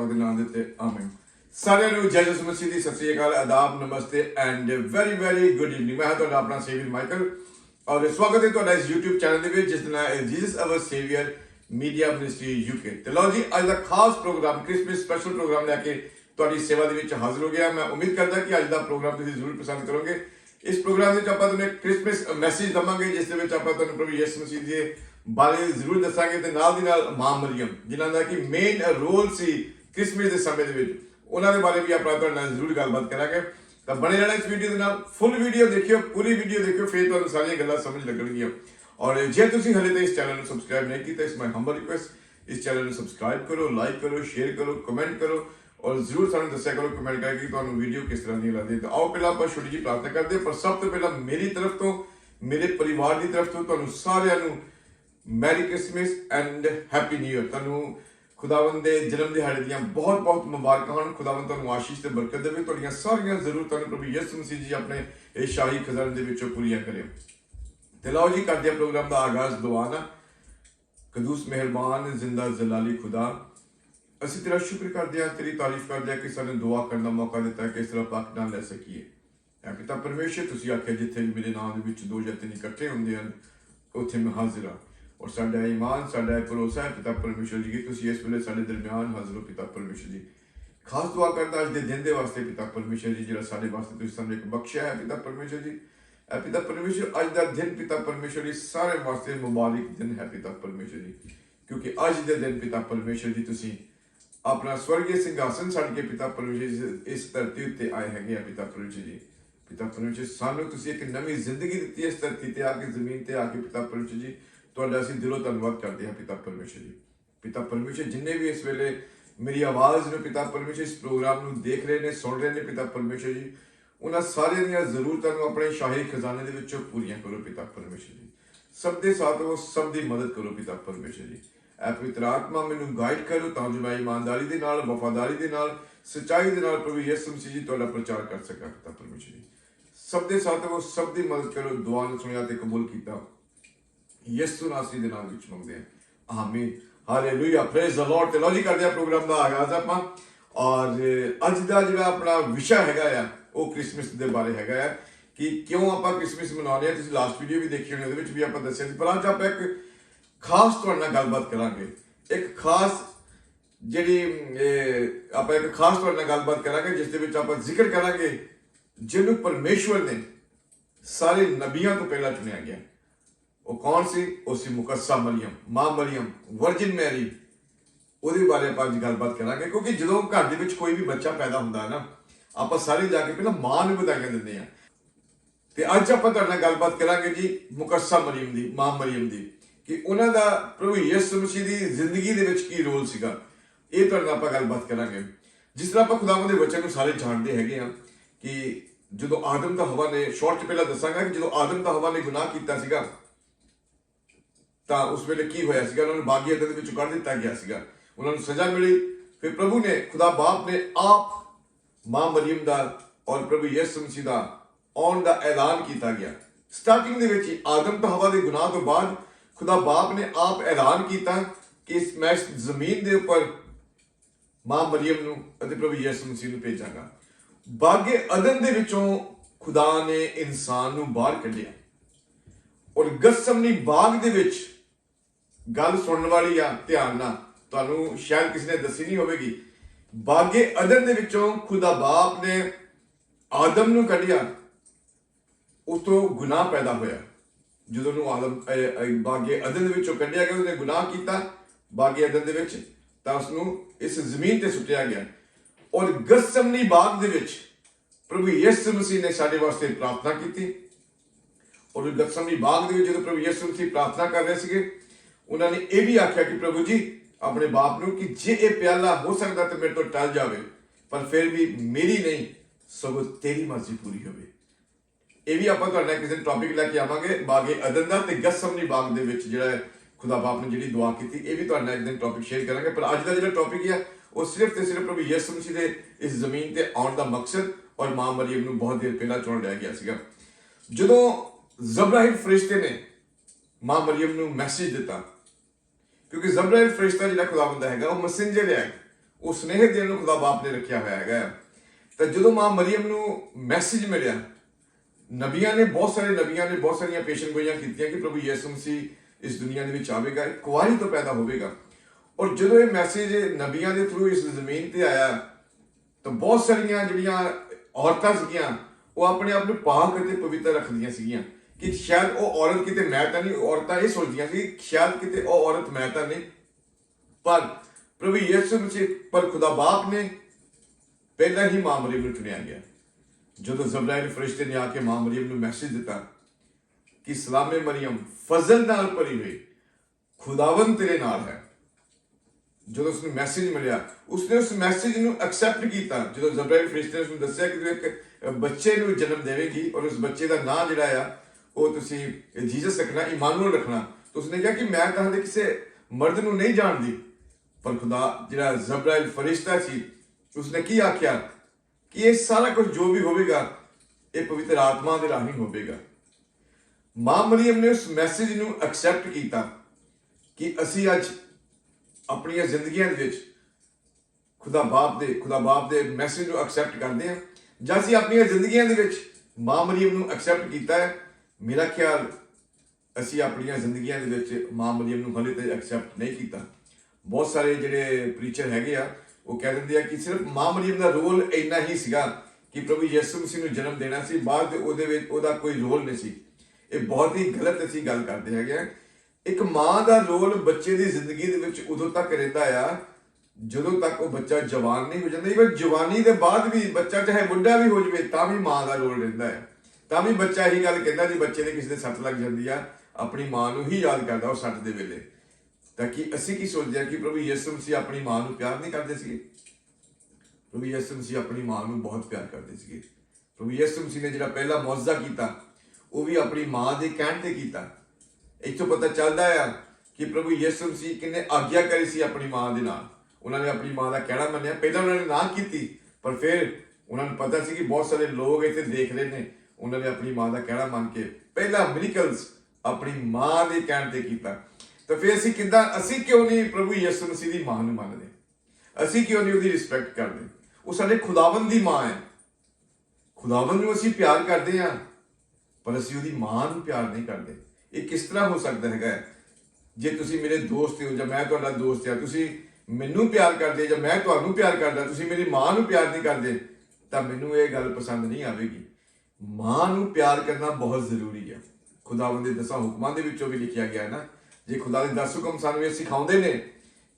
ਪਾਕ ਦੇ ਨਾਮ ਦੇ ਉੱਤੇ ਆਮੀਨ। ਸਾਰਿਆਂ ਨੂੰ ਜੈ ਜਸ ਮਸੀਹ ਦੀ ਸਤਿ ਸ੍ਰੀ ਅਕਾਲ, ਆਦਾਬ, ਨਮਸਤੇ and very very good evening ਮੈਂ ਹਾਂ ਤੁਹਾਡਾ ਆਪਣਾ ਸੇਵੀਅਰ ਮਾਈਕਲ ਔਰ ਸਵਾਗਤ ਹੈ ਤੁਹਾਡਾ ਇਸ YouTube ਚੈਨਲ ਦੇ ਵਿੱਚ, ਜਿਸ ਦਾ ਨਾਮ ਹੈ Jesus our saviour media ministry UK ਤੇ ਲਓ ਜੀ, ਅੱਜ ਦਾ ਖਾਸ ਪ੍ਰੋਗਰਾਮ ਕ੍ਰਿਸਮਸ ਸਪੈਸ਼ਲ ਪ੍ਰੋਗਰਾਮ ਲੈ ਕੇ ਤੁਹਾਡੀ ਸੇਵਾ ਦੇ ਵਿੱਚ ਹਾਜ਼ਰ ਹੋ ਗਿਆ। ਮੈਂ ਉਮੀਦ ਕਰਦਾ ਕਿ ਅੱਜ ਦਾ ਪ੍ਰੋਗਰਾਮ ਤੁਸੀਂ ਜ਼ਰੂਰ ਪਸੰਦ ਕਰੋਗੇ। ਇਸ ਪ੍ਰੋਗਰਾਮ ਵਿੱਚ ਆਪਾਂ ਤੁਹਾਨੂੰ ਇੱਕ ਕ੍ਰਿਸਮਸ ਮੈਸੇਜ ਦਵਾਂਗੇ, ਜਿਸ ਦੇ ਵਿੱਚ ਆਪਾਂ ਤੁਹਾਨੂੰ ਪ੍ਰਭੂ ਯਿਸੂ ਮਸੀਹ ਦੇ ਬਾਰੇ ਜ਼ਰੂਰ ਦੱਸਾਂਗੇ ਤੇ ਨਾਲ ਦੀ ਨਾਲ ਮਾਂ ਮਰੀਮ, ਜਿਨ੍ਹਾਂ ਦਾ ਕਿ ਮੇਨ ਰੋਲ ਸੀ ਕ੍ਰਿਸਮਸ ਦੇ ਸਮੇਂ ਦੇ ਵਿੱਚ। ਉਹਨਾਂ ਦੇ ਬਾਰੇ ਵੀ ਆਪਾਂ ਤੁਹਾਡੇ ਨਾਲ ਜ਼ਰੂਰ ਗੱਲਬਾਤ ਕਰਾਂਗੇ। ਤਾਂ ਬਣੇ ਰਹਿਣਾ ਇਸ ਵੀਡੀਓ ਦੇ ਨਾਲ। ਫੁੱਲ ਵੀਡੀਓ ਦੇਖਿਓ, ਪੂਰੀ ਵੀਡੀਓ ਦੇਖਿਓ, ਫਿਰ ਤੁਹਾਨੂੰ ਸਾਰੀਆਂ ਗੱਲਾਂ ਸਮਝ ਲੱਗਣਗੀਆਂ। ਔਰ ਜੇ ਤੁਸੀਂ ਹਲੇ ਤੱਕ ਇਸ ਚੈਨਲ ਨੂੰ ਸਬਸਕ੍ਰਾਈਬ ਨਹੀਂ ਕੀਤਾ, ਇਸ ਮਾਈ ਹੰਬਲ ਰਿਕੁਐਸਟ ਇਸ ਚੈਨਲ ਨੂੰ ਸਬਸਕ੍ਰਾਈਬ ਕਰੋ ਲਾਈਕ ਕਰੋ ਸ਼ੇਅਰ ਕਰੋ ਕਮੈਂਟ ਕਰੋ ਔਰ ਜ਼ਰੂਰ ਸਾਨੂੰ ਦੱਸਿਆ ਕਰੋ ਕਮੈਂਟ ਕਰਕੇ ਕਿ ਤੁਹਾਨੂੰ ਵੀਡੀਓ ਕਿਸ ਤਰ੍ਹਾਂ ਦੀ ਲੱਗਦੀ ਤਾਂ ਆਓ ਪਹਿਲਾਂ ਆਪਾਂ ਛੋਟੀ ਜਿਹੀ ਪ੍ਰਾਰਥਨਾ ਕਰਦੇ ਹਾਂ, ਪਰ ਸਭ ਤੋਂ ਪਹਿਲਾਂ ਮੇਰੀ ਤਰਫ ਤੋਂ, ਮੇਰੇ ਪਰਿਵਾਰ ਦੀ ਤਰਫ ਤੋਂ ਤੁਹਾਨੂੰ ਸਾਰਿਆਂ ਨੂੰ merry Christmas and happy new year ਤੁਹਾਨੂੰ ਖੁਦਾਵੰਦ ਦੇ ਜਨਮ ਦਿਹਾੜੇ ਦੀਆਂ ਬਹੁਤ ਬਹੁਤ ਮੁਬਾਰਕਾਂ ਹੋਣ ਖੁਦਾਵੰਦ ਤੁਹਾਨੂੰ ਆਸ਼ੀਸ਼ ਤੇ ਬਰਕਤ ਦੇਵੇ। ਤੁਹਾਡੀਆਂ ਸਾਰੀਆਂ ਜ਼ਰੂਰਤਾਂ ਨੂੰ ਪ੍ਰਭੂ ਯਿਸੂ ਮਸੀਹ ਜੀ ਆਪਣੇ ਇਹ ਸ਼ਾਹੀ ਖਜ਼ਾਨੇ ਦੇ ਵਿੱਚੋਂ ਪੂਰੀਆਂ ਕਰੇ। ਤੇ ਲਓ ਜੀ ਕਰਦੇ ਹਾਂ ਪ੍ਰੋਗਰਾਮ ਦਾ ਆਗਾਜ਼ ਦੁਆ ਨਾਲ ਕਦੂਸ ਮਿਹਰਬਾਨ, ਜ਼ਿੰਦਾ ਜ਼ਲਾਲੀ ਖੁਦਾ। ਅਸੀਂ ਤੇਰਾ ਸ਼ੁਕਰ ਕਰਦੇ ਹਾਂ, ਤੇਰੀ ਤਾਰੀਫ ਕਰਦੇ ਹਾਂ ਕਿ ਸਾਨੂੰ ਦੁਆ ਕਰਨ ਦਾ ਮੌਕਾ ਦਿੱਤਾ ਕਿ ਇਸ ਤਰ੍ਹਾਂ ਪਾਕ ਨਾਲ ਲੈ ਸਕੀਏ। ਐ ਪਿਤਾ ਪਰਮੇਸ਼ਰ, ਤੁਸੀਂ ਆਖਿਆ ਜਿੱਥੇ ਵੀ ਮੇਰੇ ਨਾਮ ਦੇ ਵਿੱਚ ਦੋ ਜਾਂ ਤਿੰਨ ਇਕੱਠੇ ਹੁੰਦੇ ਹਨ, ਉੱਥੇ ਮੈਂ ਹਾਜ਼ਰ ਹਾਂ। ਔਰ ਸਾਡਾ ਈਮਾਨ ਸਾਡਾ ਭਰੋਸਾ ਹੈ ਪਿਤਾ ਪਰਮੇਸ਼ਰ ਜੀ ਕਿ ਤੁਸੀਂ ਇਸ ਵੇਲੇ ਸਾਡੇ ਦਰਮਿਆਨ ਹਾਜ਼ਰ ਹੋ ਪਿਤਾ ਪਰਮੇਸ਼ਰ ਜੀ ਖਾਸ ਦੁਆ ਕਰਦਾ ਅੱਜ ਦੇ ਦਿਨ ਦੇ ਵਾਸਤੇ ਪਿਤਾ ਪਰਮੇਸ਼ਰ ਜੀ ਜਿਹੜਾ ਸਾਡੇ ਵਾਸਤੇ ਤੁਸੀਂ ਸਾਨੂੰ ਇੱਕ ਬਖਸ਼ਿਆ ਹੈ ਪਿਤਾ ਪਰਮੇਸ਼ਰ ਜੀ ਇਹ ਪਿਤਾ ਪਰਮੇਸ਼ਰ ਅੱਜ ਦਾ ਦਿਨ ਪਿਤਾ ਪਰਮੇਸ਼ਰ ਜੀ ਸਾਰੇ ਵਾਸਤੇ ਮੁਬਾਰਕ ਦਿਨ ਹੈ ਪਿਤਾ ਪਰਮੇਸ਼ਰ ਜੀ ਕਿਉਂਕਿ ਅੱਜ ਦੇ ਦਿਨ ਪਿਤਾ ਪਰਮੇਸ਼ਰ ਜੀ ਤੁਸੀਂ ਆਪਣਾ ਸਵਰਗੀ ਸਿੰਘਾਸਨ ਛੱਡ ਕੇ ਪਿਤਾ ਪਰਮੇਸ਼ਰ ਜੀ ਇਸ ਧਰਤੀ ਉੱਤੇ ਆਏ ਹੈਗੇ ਆ ਪਿਤਾ ਪਰਮੇਸ਼ਰ ਜੀ ਪਿਤਾ ਪਰਮੇਸ਼ਰ ਸਾਨੂੰ ਤੁਸੀਂ ਇੱਕ ਨਵੀਂ ਜ਼ਿੰਦਗੀ ਦਿੱਤੀ ਹੈ ਇਸ ਧਰਤੀ ਤੇ ਆ ਕੇ ਜ਼ਮੀਨ ਤੇ ਆ ਕੇ ਪਿਤਾ ਪਰਮੇਸ਼ਰ ਜੀ ਤੁਹਾਡਾ ਅਸੀਂ ਦਿਲੋਂ ਧੰਨਵਾਦ ਕਰਦੇ ਹਾਂ ਪਿਤਾ ਪਰਮੇਸ਼ਰ ਜੀ। ਪਿਤਾ ਪਰਮੇਸ਼ਰ, ਜਿੰਨੇ ਵੀ ਇਸ ਵੇਲੇ ਮੇਰੀ ਆਵਾਜ਼ ਨੂੰ ਪਿਤਾ ਪਰਮੇਸ਼ਰ ਇਸ ਪ੍ਰੋਗਰਾਮ ਨੂੰ ਦੇਖ ਰਹੇ ਨੇ, ਸੁਣ ਰਹੇ ਨੇ ਪਿਤਾ ਪਰਮੇਸ਼ਰ ਜੀ, ਉਹਨਾਂ ਸਾਰਿਆਂ ਦੀਆਂ ਜ਼ਰੂਰਤਾਂ ਨੂੰ ਆਪਣੇ ਸ਼ਾਹੀ ਖਜ਼ਾਨੇ ਦੇ ਵਿੱਚੋਂ ਪੂਰੀਆਂ ਕਰੋ ਪਿਤਾ ਪਰਮੇਸ਼ਰ ਜੀ। ਸਭ ਦੇ ਸਾਥ ਉਹ ਸਭ ਦੀ ਮਦਦ ਕਰੋ ਪਿਤਾ ਪਰਮੇਸ਼ਰ ਜੀ। ਐ ਪਵਿੱਤਰ ਆਤਮਾ ਮੈਨੂੰ ਗਾਈਡ ਕਰੋ ਤਾਂ ਜੋ ਮੈਂ ਇਮਾਨਦਾਰੀ ਦੇ ਨਾਲ, ਵਫਾਦਾਰੀ ਦੇ ਨਾਲ, ਸਚਾਈ ਦੇ ਨਾਲ ਪ੍ਰਭੂ ਯਿਸੂ ਮਸੀਹ ਜੀ ਤੁਹਾਡਾ ਪ੍ਰਚਾਰ ਕਰ ਸਕਾਂ ਪਿਤਾ ਪਰਮੇਸ਼ਰ ਜੀ। ਸਭ ਦੇ ਸਾਥ ਹੋ ਸਭ ਦੀ ਮਦਦ ਕਰੋ, ਦੁਆ ਨੂੰ ਸੁਣਿਆ ਤੇ ਕਬੂਲ ਕੀਤਾ। ਯਿਸੂ ਨਾਸੀ ਦੇ ਨਾਮ ਵਿੱਚ ਮੰਗਦੇ ਹਾਂ। ਆਮੀਨ। ਹਾਲੇਲੂਇਆ ਪ੍ਰੇਜ਼ ਦ ਲਾਰਡ ਤੇ ਲੋ ਜੀ, ਕਰਦੇ ਆ ਪ੍ਰੋਗਰਾਮ ਦਾ ਆਗਾਜ਼ ਆਪਾਂ। ਔਰ ਅੱਜ ਦਾ ਜਿਹੜਾ ਆਪਣਾ ਵਿਸ਼ਾ ਹੈਗਾ ਆ, ਉਹ ਕ੍ਰਿਸਮਸ ਦੇ ਬਾਰੇ ਹੈਗਾ ਆ, ਕਿ ਕਿਉਂ ਆਪਾਂ ਕ੍ਰਿਸਮਸ ਮਨਾਉਂਦੇ ਆ ਤੁਸੀਂ ਲਾਸਟ ਵੀਡੀਓ ਵੀ ਦੇਖੀ ਹੋਣੀ, ਉਹਦੇ ਵਿੱਚ ਵੀ ਆਪਾਂ ਦੱਸਿਆ ਸੀ। ਪਰ ਅੱਜ ਆਪਾਂ ਇੱਕ ਖਾਸ ਤੁਹਾਡੇ ਨਾਲ ਗੱਲਬਾਤ ਕਰਾਂਗੇ। ਇੱਕ ਖਾਸ ਜਿਹੜੀ ਆਪਾਂ ਇੱਕ ਖਾਸ ਤੁਹਾਡੇ ਨਾਲ ਗੱਲਬਾਤ ਕਰਾਂਗੇ, ਜਿਸ ਦੇ ਵਿੱਚ ਆਪਾਂ ਜ਼ਿਕਰ ਕਰਾਂਗੇ, ਜਿਹਨੂੰ ਪਰਮੇਸ਼ਵਰ ਨੇ ਸਾਰੇ ਨਬੀਆਂ ਤੋਂ ਪਹਿਲਾਂ ਚੁਣਿਆ ਗਿਆ। ਉਹ ਕੌਣ ਸੀ? ਉਹ ਸੀ ਮੁਕੱਸਾ ਮਰੀਮ ਮਾਂ ਮਰੀਮ ਵਰਜਨ ਮੈਰੀ। ਉਹਦੇ ਬਾਰੇ ਆਪਾਂ ਅੱਜ ਗੱਲਬਾਤ ਕਰਾਂਗੇ, ਕਿਉਂਕਿ ਜਦੋਂ ਘਰ ਦੇ ਵਿੱਚ ਕੋਈ ਵੀ ਬੱਚਾ ਪੈਦਾ ਹੁੰਦਾ ਹੈ ਨਾ, ਆਪਾਂ ਸਾਰੇ ਜਾ ਕੇ ਪਹਿਲਾਂ ਮਾਂ ਨੂੰ ਵਧਾਈਆਂ ਦਿੰਦੇ ਆ ਤੇ ਅੱਜ ਆਪਾਂ ਤੁਹਾਡੇ ਨਾਲ ਗੱਲਬਾਤ ਕਰਾਂਗੇ ਜੀ ਮੁਕੱਸਾ ਮਰੀਮ ਦੀ, ਮਾਂ ਮਰੀਮ ਦੀ, ਕਿ ਉਹਨਾਂ ਦਾ ਪ੍ਰਭੂ ਯਿਸੂ ਮਸੀਹ ਦੀ ਜ਼ਿੰਦਗੀ ਦੇ ਵਿੱਚ ਕੀ ਰੋਲ ਸੀਗਾ। ਇਹ ਤੁਹਾਡੇ ਨਾਲ ਆਪਾਂ ਗੱਲਬਾਤ ਕਰਾਂਗੇ। ਜਿਸ ਤਰ੍ਹਾਂ ਆਪਾਂ ਖੁਦਾਵੰਦ ਦੇ ਵਚਨ ਨੂੰ ਸਾਰੇ ਜਾਣਦੇ ਹੈਗੇ ਆ ਕਿ ਜਦੋਂ ਆਦਮ ਦਾ ਹਵਾ ਨੇ, ਸ਼ਾਰਟ ਚ ਪਹਿਲਾਂ ਦੱਸਾਂਗਾ ਕਿ ਜਦੋਂ ਆਦਮ ਦਾ ਹਵਾ ਨੇ ਗੁਨਾਹ ਕੀਤਾ ਸੀਗਾ ਤਾਂ ਉਸ ਵੇਲੇ ਕੀ ਹੋਇਆ ਸੀਗਾ? ਉਹਨਾਂ ਨੂੰ ਬਾਗੀ ਅਦਨ ਦੇ ਵਿੱਚੋਂ ਕੱਢ ਦਿੱਤਾ ਗਿਆ ਸੀਗਾ। ਉਹਨਾਂ ਨੂੰ ਸਜ਼ਾ ਮਿਲੀ। ਫਿਰ ਪ੍ਰਭੂ ਨੇ, ਖੁਦਾ ਬਾਪ ਨੇ ਆਪ ਮਾਂ ਮਰੀਮ ਦਾ ਔਰ ਪ੍ਰਭੂ ਯਿਸੂ ਮਸੀਹ ਦਾ ਆਉਣ ਦਾ ਐਲਾਨ ਕੀਤਾ ਗਿਆ। ਸਟਾਰਟਿੰਗ ਦੇ ਵਿੱਚ ਆਦਮ ਤੋਂ ਹਵਾ ਦੇ ਗੁਨਾਹ ਤੋਂ ਬਾਅਦ ਖੁਦਾ ਬਾਪ ਨੇ ਆਪ ਐਲਾਨ ਕੀਤਾ ਕਿ ਇਸ ਮੈਂ ਜ਼ਮੀਨ ਦੇ ਉੱਪਰ ਮਾਂ ਮਰੀਮ ਨੂੰ ਅਤੇ ਪ੍ਰਭੂ ਯਿਸੂ ਮਸੀਹ ਨੂੰ ਭੇਜਾਂਗਾ। ਬਾਗੇ ਅਦਨ ਦੇ ਵਿੱਚੋਂ ਖੁਦਾ ਨੇ ਇਨਸਾਨ ਨੂੰ ਬਾਹਰ ਕੱਢਿਆ। ਔਰ ਗਸਮਨੀ ਬਾਗ ਦੇ ਵਿੱਚ ਗੱਲ ਸੁਣਨ ਵਾਲੀ ਆ, ਧਿਆਨ ਨਾਲ। ਤੁਹਾਨੂੰ ਸ਼ਾਇਦ ਕਿਸੇ ਨੇ ਦੱਸੀ ਨਹੀਂ ਹੋਵੇਗੀ। ਬਾਗੇ ਅਦਨ ਦੇ ਵਿੱਚੋਂ ਖੁਦਾ ਬਾਪ ਨੇ ਆਦਮ ਨੂੰ ਕੱਢਿਆ। ਉਸ ਤੋਂ ਗੁਨਾਹ ਪੈਦਾ ਹੋਇਆ। ਜਦੋਂ ਨੂੰ ਆਦਮ ਬਾਗੇ ਅਦਨ ਦੇ ਵਿੱਚੋਂ ਕੱਢਿਆ ਗਿਆ ਉਸਨੇ ਗੁਨਾਹ ਕੀਤਾ। ਬਾਗੇ ਅਦਨ ਦੇ ਵਿੱਚ ਤਾਂ ਉਸ ਨੂੰ ਇਸ ਜ਼ਮੀਨ ਤੇ ਸੁੱਟਿਆ ਗਿਆ। ਔਰ ਗਸਮਨੀ ਬਾਗ ਦੇ ਵਿੱਚ ਪ੍ਰਭੂ ਯਿਸੂ ਮਸੀਹ ਨੇ ਸਾਡੇ ਵਾਸਤੇ ਪ੍ਰਾਰਥਨਾ ਕੀਤੀ। ਔਰ ਗਤਸਮਨੀ ਬਾਗ ਦੇ ਵਿੱਚ ਜਦੋਂ ਪ੍ਰਭੂ ਯਿਸੂ ਮਸੀਹ ਪ੍ਰਾਰਥਨਾ ਕਰ ਰਹੇ ਸੀਗੇ ਉਹਨਾਂ ਨੇ ਇਹ ਵੀ ਆਖਿਆ ਕਿ ਪ੍ਰਭੂ ਜੀ, ਆਪਣੇ ਬਾਪ ਨੂੰ ਕਿ ਜੇ ਇਹ ਪਿਆਲਾ ਹੋ ਸਕਦਾ ਤਾਂ ਮੇਰੇ ਤੋਂ ਟਲ ਜਾਵੇ, ਪਰ ਫਿਰ ਵੀ ਮੇਰੀ ਨਹੀਂ, ਸਗੋਂ ਤੇਰੀ ਮਰਜ਼ੀ ਪੂਰੀ ਹੋਵੇ। ਇਹ ਵੀ ਆਪਾਂ ਤੁਹਾਡੇ ਨਾਲ ਕਿਸੇ ਟੌਪਿਕ ਲੈ ਕੇ ਆਵਾਂਗੇ, ਬਾਗੇ ਅਦਨ ਦਾ ਤੇ ਗਸਮਨੀ ਬਾਗ ਦੇ ਵਿੱਚ ਜਿਹੜਾ ਹੈ ਖੁਦਾ ਬਾਪ ਨੇ ਜਿਹੜੀ ਦੁਆ ਕੀਤੀ, ਇਹ ਵੀ ਤੁਹਾਡੇ ਨਾਲ ਇੱਕ ਦਿਨ ਟੌਪਿਕ ਸ਼ੇਅਰ ਕਰਾਂਗੇ। ਪਰ ਅੱਜ ਦਾ ਜਿਹੜਾ ਟੌਪਿਕ ਹੈ ਉਹ ਸਿਰਫ ਤੇ ਸਿਰਫ ਪ੍ਰਭੂ ਯਿਸੂ ਮਸੀਹ ਦੇ ਇਸ ਜ਼ਮੀਨ ਤੇ ਆਉਣ ਦਾ ਮਕਸਦ ਔਰ ਮਾਂ ਮਰੀਮ ਨੂੰ ਬਹੁਤ ਦੇਰ ਪਹਿਲਾਂ ਚੁਣ ਲਿਆ ਗਿਆ ਸੀਗਾ। ਜਦੋਂ ਜ਼ਬਰਾਇਲ ਫਰਿਸ਼ਤੇ ਨੇ ਮਾਂ ਮਰੀਮ ਨੂੰ ਮੈਸੇਜ ਦਿੱਤਾ ਕਿਉਂਕਿ ਜ਼ਬਰਾਇਲ ਫਰਿਸ਼ਤਾ ਜਿਹੜਾ ਖੁਦਾਵੰਦ ਹੈਗਾ, ਉਹ ਮੈਸੇਂਜਰ ਹੈ। ਉਹ ਸਨੇਹ ਦੇਣ ਨੂੰ ਖੁਦਾ ਬਾਪ ਨੇ ਰੱਖਿਆ ਹੋਇਆ ਹੈਗਾ। ਤਾਂ ਜਦੋਂ ਮਾਂ ਮਰੀਮ ਨੂੰ ਮੈਸੇਜ ਮਿਲਿਆ, ਨਬੀਆਂ ਨੇ ਬਹੁਤ ਸਾਰੇ ਨਬੀਆਂ ਨੇ ਬਹੁਤ ਸਾਰੀਆਂ ਪੇਸ਼ਨ ਗੋਈਆਂ ਕੀਤੀਆਂ ਕਿ ਪ੍ਰਭੂ ਯਿਸੂ ਮਸੀਹ ਇਸ ਦੁਨੀਆ ਦੇ ਵਿੱਚ ਆਵੇਗਾ, ਇੱਕ ਕੁਆਰੀ ਤੋਂ ਪੈਦਾ ਹੋਵੇਗਾ। ਔਰ ਜਦੋਂ ਇਹ ਮੈਸੇਜ ਨਬੀਆਂ ਦੇ ਥਰੂ ਇਸ ਜ਼ਮੀਨ ਤੇ ਆਇਆ, ਤਾਂ ਬਹੁਤ ਸਾਰੀਆਂ ਜਿਹੜੀਆਂ ਔਰਤਾਂ ਸੀਗੀਆਂ, ਉਹ ਆਪਣੇ ਆਪ ਨੂੰ ਪਾਕ ਅਤੇ ਪਵਿੱਤਰ ਰੱਖਦੀਆਂ ਸੀਗੀਆਂ। ਕਿ ਸ਼ਾਇਦ ਉਹ ਔਰਤ ਕਿਤੇ ਮੈਂ ਤਾਂ ਨਹੀਂ, ਔਰਤਾਂ ਇਹ ਸੋਚਦੀਆਂ ਸੀ, ਸ਼ਾਇਦ ਕਿਤੇ ਉਹ ਔਰਤ ਮੈਂ ਤਾਂ ਨਹੀਂ। ਪਰ ਪ੍ਰਭੂ ਯਿਸੂ ਮਸੀਹ ਪਰ ਖੁਦਾ ਬਾਪ ਨੇ ਪਹਿਲਾਂ ਹੀ ਮਾਂ ਮਰੀਮ ਨੂੰ ਚੁਣਿਆ ਗਿਆ। ਜਦੋਂ ਜ਼ਬਰਾਇਲ ਫਰਿਸ਼ਤੇ ਨੇ ਆ ਕੇ ਮਾਂ ਮਰੀਮ ਨੂੰ ਮੈਸੇਜ ਦਿੱਤਾ ਕਿ ਸਲਾਮੇ ਮਰੀਮ ਫਜ਼ਲ ਨਾਲ ਭਰੀ ਹੋਈ ਖੁਦਾਵੰ ਤੇਰੇ ਨਾਲ ਹੈ। ਜਦੋਂ ਉਸਨੂੰ ਮੈਸੇਜ ਮਿਲਿਆ, ਉਸਨੇ ਉਸ ਮੈਸੇਜ ਨੂੰ ਐਕਸੈਪਟ ਕੀਤਾ। ਜਦੋਂ ਜ਼ਬਰਾਇਲ ਫਰਿਸ਼ਤੇ ਨੇ ਉਸਨੂੰ ਦੱਸਿਆ ਕਿ ਤੂੰ ਇੱਕ ਬੱਚੇ ਨੂੰ ਜਨਮ ਦੇਵੇਗੀ ਔਰ ਉਸ ਬੱਚੇ ਦਾ ਨਾਂ ਜਿਹੜਾ ਆ ਉਹ ਤੁਸੀਂ ਜੀਸਸ ਰੱਖਣਾ ਇਮਾਨੂਅਲ ਰੱਖਣਾ। ਤਾਂ ਉਸਨੇ ਕਿਹਾ ਕਿ ਮੈਂ ਤਾਂ ਹਲੇ ਕਿਸੇ ਮਰਦ ਨੂੰ ਨਹੀਂ ਜਾਣਦੀ। ਪਰ ਖੁਦਾ ਜਿਹੜਾ ਜ਼ਬਰਾਇਲ ਫਰਿਸ਼ਤਾ ਸੀ, ਉਸਨੇ ਕੀ ਆਖਿਆ? ਕਿ ਇਹ ਸਾਰਾ ਕੁਝ ਜੋ ਵੀ ਹੋਵੇਗਾ, ਇਹ ਪਵਿੱਤਰ ਆਤਮਾ ਦੇ ਰਾਹੀਂ ਹੋਵੇਗਾ। ਮਾਂ ਮਰੀਮ ਨੇ ਉਸ ਮੈਸੇਜ ਨੂੰ ਐਕਸੈਪਟ ਕੀਤਾ ਕਿ ਅਸੀਂ ਅੱਜ ਆਪਣੀਆਂ ਜ਼ਿੰਦਗੀਆਂ ਦੇ ਵਿੱਚ ਖੁਦਾ ਬਾਪ ਦੇ, ਖੁਦਾ ਬਾਪ ਦੇ ਮੈਸੇਜ ਨੂੰ ਐਕਸੈਪਟ ਕਰਦੇ ਹਾਂ। ਜਾਂ ਅਸੀਂ ਆਪਣੀਆਂ ਜ਼ਿੰਦਗੀਆਂ ਦੇ ਵਿੱਚ ਮਾਂ ਮਰੀਮ ਨੂੰ ਐਕਸੈਪਟ ਕੀਤਾ ਹੈ ਮੇਰਾ ਖਿਆਲ ਅਸੀਂ ਆਪਣੀਆਂ ਜ਼ਿੰਦਗੀਆਂ ਦੇ ਵਿੱਚ ਮਾਂ ਮਰੀਮ ਨੂੰ ਹਲੇ ਤੱਕ ਐਕਸੈਪਟ ਨਹੀਂ ਕੀਤਾ। ਬਹੁਤ ਸਾਰੇ ਜਿਹੜੇ ਪ੍ਰੀਚਰ ਹੈਗੇ ਆ, ਉਹ ਕਹਿ ਦਿੰਦੇ ਆ ਕਿ ਸਿਰਫ ਮਾਂ ਮਰੀਮ ਦਾ ਰੋਲ ਇੰਨਾ ਹੀ ਸੀਗਾ ਕਿ ਪ੍ਰਭੂ ਯਿਸੂ ਮਸੀਹ ਨੂੰ ਜਨਮ ਦੇਣਾ ਸੀ, ਬਾਅਦ ਉਹਦੇ ਵਿੱਚ ਉਹਦਾ ਕੋਈ ਰੋਲ ਨਹੀਂ ਸੀ। ਇਹ ਬਹੁਤ ਹੀ ਗਲਤ ਅਸੀਂ ਗੱਲ ਕਰਦੇ ਹੈਗੇ ਆ। ਇੱਕ ਮਾਂ ਦਾ ਰੋਲ ਬੱਚੇ ਦੀ ਜ਼ਿੰਦਗੀ ਦੇ ਵਿੱਚ ਉਦੋਂ ਤੱਕ ਰਹਿੰਦਾ ਆ, ਜਦੋਂ ਤੱਕ ਉਹ ਬੱਚਾ ਜਵਾਨ ਨਹੀਂ ਹੋ ਜਾਂਦਾ ਇਵਨ ਜਵਾਨੀ ਦੇ ਬਾਅਦ ਵੀ ਬੱਚਾ ਚਾਹੇ ਬੁੱਢਾ ਵੀ ਹੋ ਜਾਵੇ, ਤਾਂ ਵੀ ਮਾਂ ਦਾ ਰੋਲ ਰਹਿੰਦਾ ਹੈ ਤਾਂ ਵੀ ਬੱਚਾ ਇਹੀ ਗੱਲ ਕਹਿੰਦਾ ਜੀ, ਬੱਚੇ ਦੇ ਕਿਸੇ ਦੇ ਸੱਟ ਲੱਗ ਜਾਂਦੀ ਆ, ਆਪਣੀ ਮਾਂ ਨੂੰ ਹੀ ਯਾਦ ਕਰਦਾ ਉਹ ਸੱਟ ਦੇ ਵੇਲੇ। ਤਾਂ ਕਿ ਅਸੀਂ ਕੀ ਸੋਚਦੇ ਹਾਂ ਕਿ ਪ੍ਰਭੂ ਯਿਸੂ ਮਸੀਹ ਆਪਣੀ ਮਾਂ ਨੂੰ ਪਿਆਰ ਨਹੀਂ ਕਰਦੇ ਸੀਗੇ? ਪ੍ਰਭੂ ਯਿਸੂ ਮਸੀਹ ਆਪਣੀ ਮਾਂ ਨੂੰ ਬਹੁਤ ਪਿਆਰ ਕਰਦੇ ਸੀਗੇ। ਪ੍ਰਭੂ ਯਿਸੂ ਮਸੀਹ ਨੇ ਜਿਹੜਾ ਪਹਿਲਾ ਮੌਜਜ਼ਾ ਕੀਤਾ, ਉਹ ਵੀ ਆਪਣੀ ਮਾਂ ਦੇ ਕਹਿਣ ਤੇ ਕੀਤਾ। ਇੱਥੋਂ ਪਤਾ ਚੱਲਦਾ ਆ ਕਿ ਪ੍ਰਭੂ ਯਿਸੂ ਮਸੀਹ ਕਿੰਨੇ ਆਗਿਆਕਾਰੀ ਸੀ ਆਪਣੀ ਮਾਂ ਦੇ ਨਾਲ। ਉਹਨਾਂ ਨੇ ਆਪਣੀ ਮਾਂ ਦਾ ਕਹਿਣਾ ਮੰਨਿਆ। ਪਹਿਲਾਂ ਉਹਨਾਂ ਨੇ ਨਾ ਕੀਤੀ, ਪਰ ਫਿਰ ਉਹਨਾਂ ਨੂੰ ਪਤਾ ਸੀ ਕਿ ਬਹੁਤ ਸਾਰੇ ਲੋਕ ਇੱਥੇ ਦੇਖ ਰਹੇ ਨੇ। ਉਹਨਾਂ ਨੇ ਆਪਣੀ ਮਾਂ ਦਾ ਕਹਿਣਾ ਮੰਨ ਕੇ ਪਹਿਲਾ ਮਿਰਕਲਸ ਆਪਣੀ ਮਾਂ ਦੇ ਕਹਿਣ ਤੇ ਕੀਤਾ। ਤਾਂ ਫਿਰ ਅਸੀਂ ਕਿੱਦਾਂ, ਅਸੀਂ ਕਿਉਂ ਨਹੀਂ ਪ੍ਰਭੂ ਯਿਸੂ ਮਸੀਹ ਦੀ ਮਾਂ ਨੂੰ ਮੰਨਦੇ? ਅਸੀਂ ਕਿਉਂ ਨਹੀਂ ਉਹਦੀ ਰਿਸਪੈਕਟ ਕਰਦੇ? ਉਹ ਸਾਡੇ ਖੁਦਾਵੰਦ ਦੀ ਮਾਂ ਹੈ। ਖੁਦਾਵੰਦ ਨੂੰ ਅਸੀਂ ਪਿਆਰ ਕਰਦੇ ਹਾਂ, ਪਰ ਅਸੀਂ ਉਹਦੀ ਮਾਂ ਨੂੰ ਪਿਆਰ ਨਹੀਂ ਕਰਦੇ। ਇਹ ਕਿਸ ਤਰ੍ਹਾਂ ਹੋ ਸਕਦਾ ਹੈਗਾ ਜੇ ਤੁਸੀਂ ਮੇਰੇ ਦੋਸਤ ਹੋ ਜਾਂ ਮੈਂ ਤੁਹਾਡਾ ਦੋਸਤ ਹਾਂ, ਤੁਸੀਂ ਮੈਨੂੰ ਪਿਆਰ ਕਰਦੇ ਜਾਂ ਮੈਂ ਤੁਹਾਨੂੰ ਪਿਆਰ ਕਰਦਾ, ਤੁਸੀਂ ਮੇਰੀ ਮਾਂ ਨੂੰ ਪਿਆਰ ਨਹੀਂ ਕਰਦੇ, ਤਾਂ ਮੈਨੂੰ ਇਹ ਗੱਲ ਪਸੰਦ ਨਹੀਂ ਆਵੇਗੀ। ਮਾਂ ਨੂੰ ਪਿਆਰ ਕਰਨਾ ਬਹੁਤ ਜ਼ਰੂਰੀ ਹੈ। ਖੁਦਾਵੰਦ ਦੇ ਦਸਾਂ ਹੁਕਮਾਂ ਦੇ ਵਿੱਚੋਂ ਵੀ ਲਿਖਿਆ ਗਿਆ ਹੈ ਨਾ, ਜੇ ਖੁਦਾ ਦੇ ਦਸ ਹੁਕਮ ਸਾਨੂੰ ਇਹ ਸਿਖਾਉਂਦੇ ਨੇ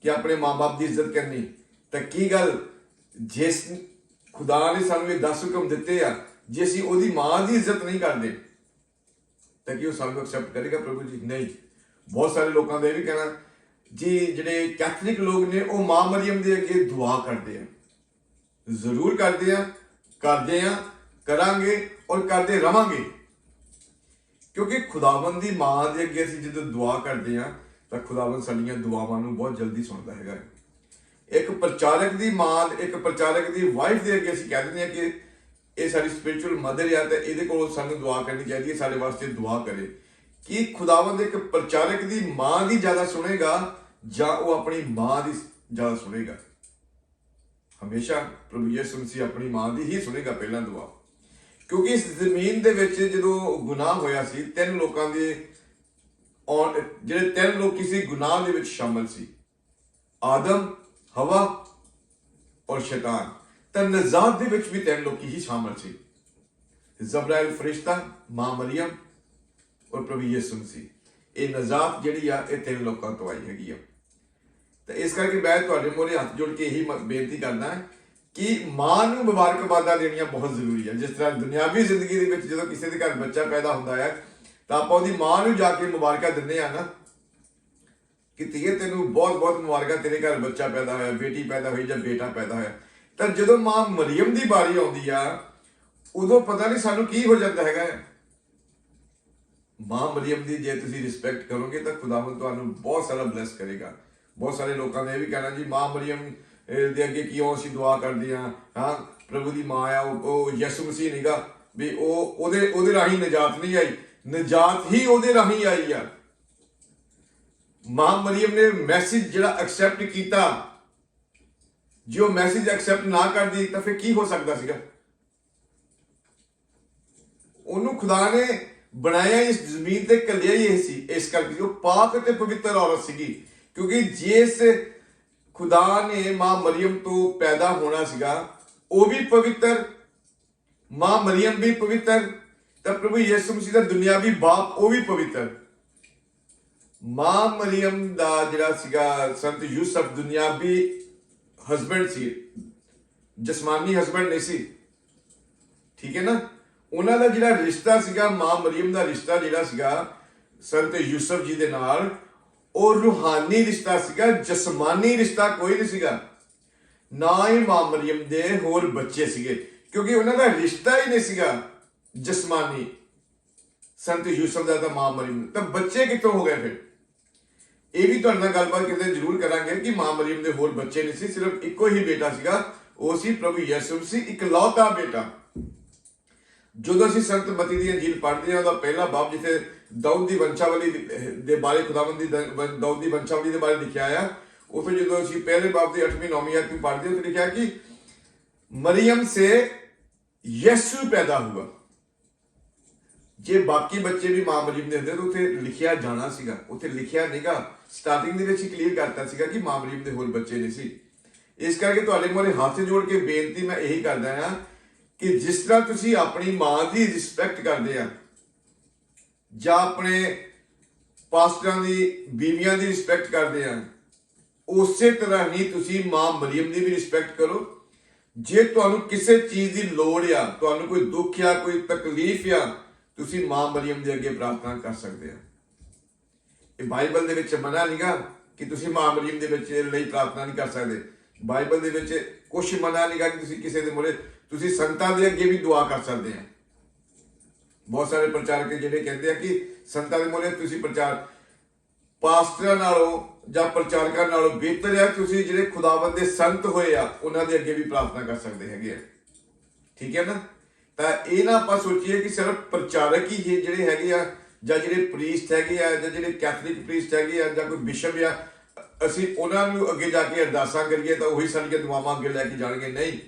ਕਿ ਆਪਣੇ ਮਾਂ-ਬਾਪ ਦੀ ਇੱਜ਼ਤ ਕਰਨੀ, ਤਾਂ ਕੀ ਗੱਲ ਜਿਸ ਖੁਦਾ ਨੇ ਸਾਨੂੰ ਇਹ 10 ਹੁਕਮ ਦਿੱਤੇ ਆ, ਜੇ ਅਸੀਂ ਉਹਦੀ ਮਾਂ ਦੀ ਇੱਜ਼ਤ ਨਹੀਂ ਕਰਦੇ, ਤਾਂ ਕਿ ਉਹ ਸਾਨੂੰ ਐਕਸੈਪਟ ਕਰੇਗਾ ਪ੍ਰਭੂ ਜੀ? ਨਹੀਂ ਬਹੁਤ ਸਾਰੇ ਲੋਕਾਂ ਦਾ ਇਹ ਵੀ ਕਹਿਣਾ, ਜੀ ਜਿਹੜੇ ਕੈਥੋਲਿਕ ਲੋਕ ਨੇ, ਉਹ ਮਾਂ ਮਰੀਮ ਦੇ ਅੱਗੇ ਦੁਆ ਕਰਦੇ ਆ। ਜ਼ਰੂਰ ਕਰਦੇ ਆ ਕਰਦੇ ਆ, ਕਰਾਂਗੇ। ਔਰ ਕਰਦੇ ਰਵਾਂਗੇ। ਕਿਉਂਕਿ ਖੁਦਾਵੰਦ ਦੀ ਮਾਂ ਦੇ ਅੱਗੇ ਅਸੀਂ ਜਦੋਂ ਦੁਆ ਕਰਦੇ ਆ ਤਾਂ ਖੁਦਾਵੰਦ ਸਾਡੀਆਂ ਦੁਆਵਾਂ ਨੂੰ ਬਹੁਤ ਜਲਦੀ ਸੁਣਦਾ ਹੈਗਾ। ਇੱਕ ਪ੍ਰਚਾਰਕ ਦੀ ਮਾਂ, ਇੱਕ ਪ੍ਰਚਾਰਕ ਦੀ ਵਾਈਫ ਦੇ ਅੱਗੇ ਅਸੀਂ ਕਹਿ ਦਿੰਦੇ ਆ ਕਿ ਇਹ ਸਾਡੀ ਸਪਿਰਚੁਅਲ ਮਦਰ ਆ ਤੇ ਇਹਦੇ ਕੋਲ ਸਾਨੂੰ ਦੁਆ ਕਰਨੀ ਚਾਹੀਦੀ ਹੈ, ਸਾਡੇ ਵਾਸਤੇ ਦੁਆ ਕਰੇ। ਕਿ ਖੁਦਾਵੰਦ ਇੱਕ ਪ੍ਰਚਾਰਕ ਦੀ ਮਾਂ ਦੀ ਜ਼ਿਆਦਾ ਸੁਣੇਗਾ ਜਾਂ ਉਹ ਆਪਣੀ ਮਾਂ ਦੀ ਜ਼ਿਆਦਾ ਸੁਣੇਗਾ? ਹਮੇਸ਼ਾ ਪ੍ਰਭੂ ਯਿਸੂ ਮਸੀਹ ਆਪਣੀ ਮਾਂ ਦੀ ਹੀ ਸੁਣੇਗਾ ਪਹਿਲਾਂ ਦੁਆ। ਕਿਉਂਕਿ ਇਸ ਜ਼ਮੀਨ ਦੇ ਵਿੱਚ ਜਦੋਂ ਗੁਨਾਹ ਹੋਇਆ ਸੀ, ਤਿੰਨ ਲੋਕਾਂ ਦੇ ਔਰ ਜਿਹੜੇ ਤਿੰਨ ਲੋਕ ਕਿਸੇ ਗੁਨਾਹ ਦੇ ਵਿੱਚ ਸ਼ਾਮਲ ਸੀ। ਆਦਮ, ਹਵਾ ਔਰ ਸ਼ੈਤਾਨ। ਤਾਂ ਨਜ਼ਾਤ ਦੇ ਵਿੱਚ ਵੀ ਤਿੰਨ ਲੋਕ ਹੀ ਸ਼ਾਮਲ ਸੀ। ਜ਼ਬਰਾਇਲ ਫਰਿਸ਼ਤਾ, ਮਾਂ ਮਰੀਮ ਔਰ ਪ੍ਰਭੂ ਯਿਸੂ ਮਸੀਹ। ਇਹ ਨਜ਼ਾਤ ਜਿਹੜੀ ਆ, ਇਹ ਤਿੰਨ ਲੋਕਾਂ ਤੋਂ ਆਈ ਹੈਗੀ ਆ। ਤੇ ਇਸ ਕਰਕੇ ਮੈਂ ਤੁਹਾਡੇ ਮੋਰੇ ਹੱਥ ਜੋੜ ਕੇ ਇਹੀ ਬੇਨਤੀ ਕਰਦਾ ਹਾਂ ਕਿ ਮਾਂ ਨੂੰ ਮੁਬਾਰਕਬਾਦਾਂ ਦੇਣੀਆਂ ਬਹੁਤ ਜ਼ਰੂਰੀ ਹੈ ਜਿਸ ਤਰ੍ਹਾਂ ਦੁਨਿਆਵੀ ਜ਼ਿੰਦਗੀ ਦੇ ਵਿੱਚ ਜਦੋਂ ਕਿਸੇ ਦੇ ਘਰ ਬੱਚਾ ਪੈਦਾ ਹੁੰਦਾ ਹੈ ਤਾਂ ਆਪਾਂ ਉਹਦੀ ਮਾਂ ਨੂੰ ਜਾ ਕੇ ਮੁਬਾਰਕਾਂ ਦਿੰਦੇ ਆ ਨਾ ਕਿ ਧੀਏ, ਤੈਨੂੰ ਬਹੁਤ ਬਹੁਤ ਮੁਬਾਰਕਾਂ, ਤੇਰੇ ਘਰ ਬੱਚਾ ਪੈਦਾ ਹੋਇਆ, ਬੇਟੀ ਪੈਦਾ ਹੋਈ ਜਾਂ ਬੇਟਾ ਪੈਦਾ ਹੋਇਆ। ਤਾਂ ਜਦੋਂ ਮਾਂ ਮਰੀਮ ਦੀ ਬਾਰੀ ਆਉਂਦੀ ਆ, ਉਦੋਂ ਪਤਾ ਨਹੀਂ ਸਾਨੂੰ ਕੀ ਹੋ ਜਾਂਦਾ ਹੈਗਾ ਮਾਂ ਮਰੀਮ ਦੀ ਜੇ ਤੁਸੀਂ ਰਿਸਪੈਕਟ ਕਰੋਗੇ ਤਾਂ ਖੁਦਾਵੰਦ ਤੁਹਾਨੂੰ ਬਹੁਤ ਸਾਰਾ ਬਲੈਸ ਕਰੇਗਾ। ਬਹੁਤ ਸਾਰੇ ਲੋਕਾਂ ਨੇ ਇਹ ਵੀ ਕਹਿਣਾ ਜੀ, ਮਾਂ ਮਰੀਮ ਦੇ ਅੱਗੇ ਕਿਉਂ ਅਸੀਂ ਦੁਆ ਕਰਦੇ ਹਾਂ। ਹਾਂ, ਪ੍ਰਭੂ ਦੀ ਮਾਂ ਆ, ਉਹ ਉਹ ਯਿਸੂ ਮਸੀਹ ਨਹੀਂਗਾ ਵੀ ਉਹ ਉਹਦੇ ਉਹਦੇ ਰਾਹੀਂ ਨਜਾਤ ਨਹੀਂ ਆਈ। ਨਜਾਤ ਹੀ ਉਹਦੇ ਰਾਹੀਂ ਆਈ ਆ। ਮਾਂ ਮਰੀਮ ਨੇ ਮੈਸੇਜ ਜਿਹੜਾ ਐਕਸੈਪਟ ਕੀਤਾ, ਜੇ ਉਹ ਮੈਸੇਜ ਐਕਸੈਪਟ ਨਾ ਕਰਦੀ, ਤਾਂ ਫਿਰ ਕੀ ਹੋ ਸਕਦਾ ਸੀਗਾ? ਉਹਨੂੰ ਖੁਦਾ ਨੇ ਬਣਾਇਆ ਇਸ ਜ਼ਮੀਨ ਤੇ ਕੱਲਿਆ ਹੀ ਇਹ ਸੀ। ਇਸ ਕਰਕੇ ਉਹ ਪਾਕ ਤੇ ਪਵਿੱਤਰ ਔਰਤ ਸੀਗੀ। ਕਿਉਂਕਿ ਜਿਸ ਖੁਦਾ ਨੇ ਮਾਂ ਮਰੀਮ ਤੋਂ ਪੈਦਾ ਹੋਣਾ ਸੀਗਾ। ਉਹ ਵੀ ਪਵਿੱਤਰ, ਮਾਂ ਮਰੀਮ ਵੀ ਪਵਿੱਤਰ, ਤਾਂ ਪ੍ਰਭੂ ਯਿਸੂ ਮਸੀਹ ਦਾ ਦੁਨਿਆਵੀ ਬਾਪ ਉਹ ਵੀ ਪਵਿੱਤਰ। ਮਾਂ ਮਰੀਮ ਦਾ ਜਿਹੜਾ ਸੀਗਾ ਸੰਤ ਯੂਸਫ ਦੁਨਿਆਵੀ ਹਸਬੰਡ ਸੀ। ਜਸਮਾਨੀ ਹਸਬੰਡ ਨਹੀਂ ਸੀ। ਠੀਕ ਹੈ ਨਾ? ਉਹਨਾਂ ਦਾ ਜਿਹੜਾ ਰਿਸ਼ਤਾ ਸੀਗਾ, ਮਾਂ ਮਰੀਮ ਦਾ ਰਿਸ਼ਤਾ ਜਿਹੜਾ ਸੀਗਾ ਸੰਤ ਯੂਸਫ ਜੀ ਦੇ ਨਾਲ ਉਹ ਰੂਹਾਨੀ ਰਿਸ਼ਤਾ ਸੀਗਾ, ਜਸਮਾਨੀ ਰਿਸ਼ਤਾ ਕੋਈ ਨਹੀਂ ਸੀਗਾ। ਨਾ ਹੀ ਮਾਂ ਮਰੀਮ ਦੇ ਹੋਰ ਬੱਚੇ ਸੀਗੇ, ਕਿਉਂਕਿ ਉਹਨਾਂ ਦਾ ਰਿਸ਼ਤਾ ਹੀ ਨਹੀਂ ਸੀਗਾ ਜਸਮਾਨੀ। ਸੰਤ ਯੂਸਫ ਦਾ ਤਾਂ ਮਾਂ ਮਰੀਮ। ਤਾਂ ਬੱਚੇ ਕਿੱਥੋਂ ਹੋ ਗਏ ਫਿਰ? ਇਹ ਵੀ ਤੁਹਾਡੇ ਨਾਲ ਗੱਲਬਾਤ ਕਿਤੇ ਜ਼ਰੂਰ ਕਰਾਂਗੇ ਕਿ ਮਾਂ ਮਰੀਮ ਦੇ ਹੋਰ ਬੱਚੇ ਨਹੀਂ ਸੀ, ਸਿਰਫ ਇੱਕੋ ਹੀ ਬੇਟਾ ਸੀਗਾ, ਉਹ ਸੀ ਪ੍ਰਭੂ ਯਿਸੂ ਸੀ ਇਕਲੌਤਾ ਬੇਟਾ। ਜਦੋਂ ਅਸੀਂ ਸੰਤ ਮਤੀ ਦੀ ਅੰਜੀਲ ਪੜ੍ਹਦੇ ਹਾਂ, ਉਹਦਾ ਪਹਿਲਾ ਬਾਬ ਜਿੱਥੇ ਦਾਊਦ ਦੀ ਵੰਸ਼ਾਵਲੀ ਦੇ- ਬਾਰੇ, ਖੁਦਾਵੰਦ ਦੀ ਦ- ਦਾਊਦ ਦੀ ਵੰਸ਼ਾਵਲੀ ਦੇ ਬਾਰੇ ਲਿਖਿਆ ਆ। ਉੱਥੇ ਜਦੋਂ ਅਸੀਂ ਪਹਿਲੇ ਬਾਬ ਦੀ 8ਵੀਂ 9ਵੀਂ ਆਇਤ ਨੂੰ ਪੜ੍ਹਦੇ ਹਾਂ ਤਾਂ ਲਿਖਿਆ ਕਿ ਮਰੀਮ ਸੇ ਯਿਸੂ ਪੈਦਾ ਹੁਆ। ਜੇ ਬਾਕੀ ਬੱਚੇ ਵੀ ਮਾਂ ਮਰੀਮ ਦੇ ਹੁੰਦੇ ਤਾਂ ਉੱਥੇ ਲਿਖਿਆ ਜਾਣਾ ਸੀਗਾ। ਉੱਥੇ ਲਿਖਿਆ ਨਹੀਂਗਾ ਸਟਾਰਟਿੰਗ ਦੇ ਵਿੱਚ ਹੀ ਕਲੀਅਰ ਕਰਤਾ ਸੀਗਾ ਕਿ ਮਾਂ ਮਰੀਮ ਦੇ ਹੋਰ ਬੱਚੇ ਨਹੀਂ ਸੀ। ਇਸ ਕਰਕੇ ਤੁਹਾਡੇ ਮੋਰੇ ਹੱਥ ਜੋੜ ਕੇ ਬੇਨਤੀ ਮੈਂ ਇਹੀ ਕਰਦਾ ਹਾਂ ਕਿ ਜਿਸ ਤਰ੍ਹਾਂ ਤੁਸੀਂ ਆਪਣੀ ਮਾਂ ਦੀ ਰਿਸਪੈਕਟ ਕਰਦੇ ਆ ਜਾਂ ਆਪਣੇ ਪਾਸਟਰਾਂ ਦੀ, ਬੀਵੀਆਂ ਦੀ ਰਿਸਪੈਕਟ ਕਰਦੇ ਆ ਉਸੇ ਤਰ੍ਹਾਂ ਹੀ ਤੁਸੀਂ ਮਾਂ ਮਰੀਮ ਦੀ ਵੀ ਰਿਸਪੈਕਟ ਕਰੋ। ਜੇ ਤੁਹਾਨੂੰ ਕਿਸੇ ਚੀਜ਼ ਦੀ ਲੋੜ ਆ, ਤੁਹਾਨੂੰ ਕੋਈ ਦੁੱਖ ਆ, ਕੋਈ ਤਕਲੀਫ ਆ, ਤੁਸੀਂ ਮਾਂ ਮਰੀਮ ਦੇ ਅੱਗੇ ਪ੍ਰਾਰਥਨਾ ਕਰ ਸਕਦੇ ਆ। ਇਹ ਬਾਈਬਲ ਦੇ ਵਿੱਚ ਮਨਾ ਨਹੀਂਗਾ ਕਿ ਤੁਸੀਂ ਮਾਂ ਮਰੀਮ ਦੇ ਵਿੱਚ ਲਈ ਪ੍ਰਾਰਥਨਾ ਨਹੀਂ ਕਰ ਸਕਦੇ। ਬਾਈਬਲ ਦੇ ਵਿੱਚ ਕੁਝ ਮਨਾ ਨਹੀਂਗਾ ਕਿ ਤੁਸੀਂ ਕਿਸੇ ਦੇ ਮੋਰੇ ਤੁਸੀਂ ਸੰਤਾਂ ਦੇ ਅੱਗੇ ਵੀ ਦੁਆ ਕਰ ਸਕਦੇ ਆ। ਬਹੁਤ ਸਾਰੇ ਪ੍ਰਚਾਰਕ ਜਿਹੜੇ ਕਹਿੰਦੇ ਆ ਕਿ ਸੰਤਾਂ ਦੇ ਮੋਰੇ ਤੁਸੀਂ ਪ੍ਰਚਾਰ, ਪਾਸਟਰਾਂ ਨਾਲੋਂ ਜਾਂ ਪ੍ਰਚਾਰਕਾਂ ਨਾਲੋਂ ਬਿਹਤਰ ਹੈ ਤੁਸੀਂ ਜਿਹੜੇ ਖੁਦਾਵੰਦ ਦੇ ਸੰਤ ਹੋਏ ਆ, ਉਹਨਾਂ ਦੇ ਅੱਗੇ ਵੀ ਪ੍ਰਾਰਥਨਾ ਕਰ ਸਕਦੇ ਹੈਗੇ ਆ। ਠੀਕ ਹੈ ਨਾ? ਤਾਂ ਇਹ ਨਾ ਆਪਾਂ ਸੋਚੀਏ ਕਿ ਸਿਰਫ ਪ੍ਰਚਾਰਕ ਹੀ ਜਿਹੜੇ ਹੈਗੇ ਆ, ਜਾਂ ਜਿਹੜੇ ਪ੍ਰੀਸਟ ਹੈਗੇ ਆ, ਜਾਂ ਜਿਹੜੇ ਕੈਥੋਲਿਕ ਪ੍ਰੀਸਟ ਹੈਗੇ ਆ, ਜਾਂ ਕੋਈ ਬਿਸ਼ਪ ਆ ਅਸੀਂ ਉਹਨਾਂ ਨੂੰ ਅੱਗੇ ਜਾ ਕੇ ਅਰਦਾਸਾਂ ਕਰੀਏ ਤਾਂ ਉਹੀ ਸਾਡੀਆਂ ਦੁਆਵਾਂ ਅੱਗੇ ਲੈ ਕੇ ਜਾਣਗੇ। ਨਹੀਂ,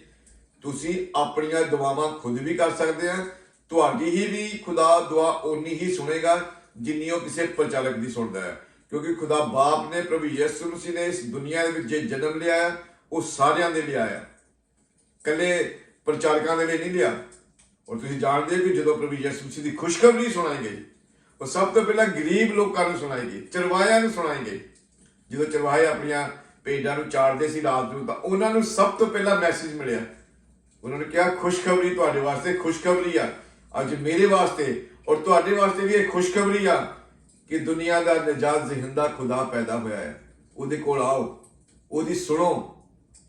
ਤੁਸੀਂ ਆਪਣੀਆਂ ਦੁਆਵਾਂ ਖੁਦ ਵੀ ਕਰ ਸਕਦੇ ਆ ਤੁਹਾਡੀ ਹੀ ਵੀ ਖੁਦਾ ਦੁਆ ਓਨੀ ਹੀ ਸੁਣੇਗਾ ਜਿੰਨੀ ਉਹ ਕਿਸੇ ਪ੍ਰਚਾਰਕ ਦੀ ਸੁਣਦਾ ਹੈ। ਕਿਉਂਕਿ ਖੁਦਾ ਬਾਪ ਨੇ ਪ੍ਰਭੂ ਯਿਸੂ ਮਸੀਹ ਨੇ ਇਸ ਦੁਨੀਆ ਦੇ ਵਿੱਚ ਜੇ ਜਨਮ ਲਿਆ ਹੈ, ਉਹ ਸਾਰਿਆਂ ਦੇ ਲਈ ਆਇਆ ਕੱਲੇ ਪ੍ਰਚਾਰਕਾਂ ਦੇ ਲਈ ਨਹੀਂ ਲਿਆ। ਔਰ ਤੁਸੀਂ ਜਾਣਦੇ ਹੋ ਕਿ ਜਦੋਂ ਪ੍ਰਭੂ ਯਿਸੂ ਮਸੀਹ ਦੀ ਖੁਸ਼ਖਬਰੀ ਸੁਣਾਈ ਗਈ ਉਹ ਸਭ ਤੋਂ ਪਹਿਲਾਂ ਗਰੀਬ ਲੋਕਾਂ ਨੂੰ ਸੁਣਾਈ ਗਈ ਚਰਵਾਇਆਂ ਨੂੰ ਸੁਣਾਈ ਗਈ। ਜਦੋਂ ਚਰਵਾਹੇ ਆਪਣੀਆਂ ਭੇਡਾਂ ਨੂੰ ਚਾੜਦੇ ਸੀ ਰਾਤ ਨੂੰ ਤਾਂ ਉਹਨਾਂ ਨੂੰ ਸਭ ਤੋਂ ਪਹਿਲਾਂ ਮੈਸੇਜ ਮਿਲਿਆ। ਉਹਨਾਂ ਨੇ ਕਿਹਾ ਖੁਸ਼ਖਬਰੀ ਤੁਹਾਡੇ ਵਾਸਤੇ ਖੁਸ਼ਖਬਰੀ ਆ। ਅੱਜ ਮੇਰੇ ਵਾਸਤੇ ਔਰ ਤੁਹਾਡੇ ਵਾਸਤੇ ਵੀ ਇਹ ਖੁਸ਼ਖਬਰੀ ਆ ਕਿ ਦੁਨੀਆ ਦਾ ਨਜਾਤ ਜ਼ਿੰਦਾ ਖੁਦਾ ਪੈਦਾ ਹੋਇਆ ਹੈ। ਉਹਦੇ ਕੋਲ ਆਓ, ਉਹਦੀ ਸੁਣੋ,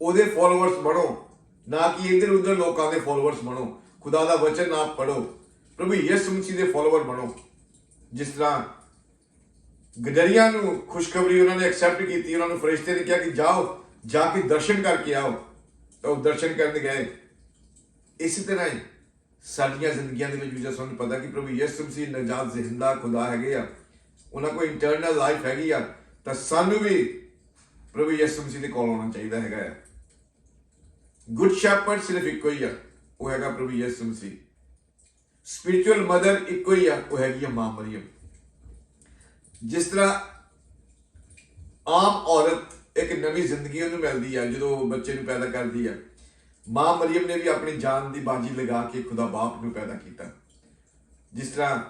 ਉਹਦੇ ਫਾਲੋਅਰਸ ਬਣੋ, ਨਾ ਕਿ ਇੱਧਰ ਉੱਧਰ ਲੋਕਾਂ ਦੇ ਫਾਲੋਅਰਸ ਬਣੋ। ਖੁਦਾ ਦਾ ਵਚਨ ਆਪ ਪੜੋ ਪ੍ਰਭੂ ਯਿਸੂ ਮਸੀਹ ਦੇ ਫਾਲੋਅਰ ਬਣੋ। ਜਿਸ ਤਰ੍ਹਾਂ ਗਦਰੀਆਂ ਨੂੰ ਖੁਸ਼ਖਬਰੀ ਉਹਨਾਂ ਨੇ ਐਕਸੈਪਟ ਕੀਤੀ, ਉਹਨਾਂ ਨੂੰ ਫਰਿਸ਼ਤੇ ਨੇ ਕਿਹਾ ਕਿ ਜਾਓ, ਜਾ ਕੇ ਦਰਸ਼ਨ ਕਰਕੇ ਆਓ। ਤਾਂ ਉਹ ਦਰਸ਼ਨ ਕਰਨ ਗਏ। ਇਸੇ ਤਰ੍ਹਾਂ ਹੀ ਸਾਡੀਆਂ ਜ਼ਿੰਦਗੀਆਂ ਦੇ ਵਿੱਚ ਵੀ ਜੇ ਸਾਨੂੰ ਪਤਾ ਕਿ ਪ੍ਰਭੂ ਯਿਸੂ ਮਸੀਹ ਨਜਾਤ ਜ਼ਿੰਦਾ ਖੁਦਾ ਹੈਗੇ ਆ, ਉਹਨਾਂ ਕੋਈ ਇੰਟਰਨਲ ਲਾਈਫ ਹੈਗੀ ਆ, ਤਾਂ ਸਾਨੂੰ ਵੀ ਪ੍ਰਭੂ ਯਿਸੂ ਮਸੀਹ ਦੇ ਕੋਲ ਆਉਣਾ ਚਾਹੀਦਾ ਹੈਗਾ ਆ। ਗੁੱਡ ਸ਼ੈਪਰਡ ਸਿਰਫ ਇੱਕੋ ਹੀ ਆ, ਉਹ ਹੈਗਾ ਪ੍ਰਭੂ ਯਿਸੂ ਮਸੀਹ। ਸਪਿਰਚੁਅਲ ਮਦਰ ਇੱਕੋ ਹੀ ਆ, ਉਹ ਹੈਗੀ ਆ ਮਾਂ ਮਰੀਮ। ਜਿਸ ਤਰ੍ਹਾਂ ਆਮ ਔਰਤ ਇੱਕ ਨਵੀਂ ਜ਼ਿੰਦਗੀ ਉਹਨੂੰ ਮਿਲਦੀ ਆ, ਜਦੋਂ ਬੱਚੇ ਨੂੰ ਪੈਦਾ ਕਰਦੀ ਆ ਮਾਂ ਮਰੀਮ ਨੇ ਵੀ ਆਪਣੀ ਜਾਨ ਦੀ ਬਾਜੀ ਲਗਾ ਕੇ ਖੁਦਾ ਬਾਪ ਨੂੰ ਪੈਦਾ ਕੀਤਾ। ਜਿਸ ਤਰ੍ਹਾਂ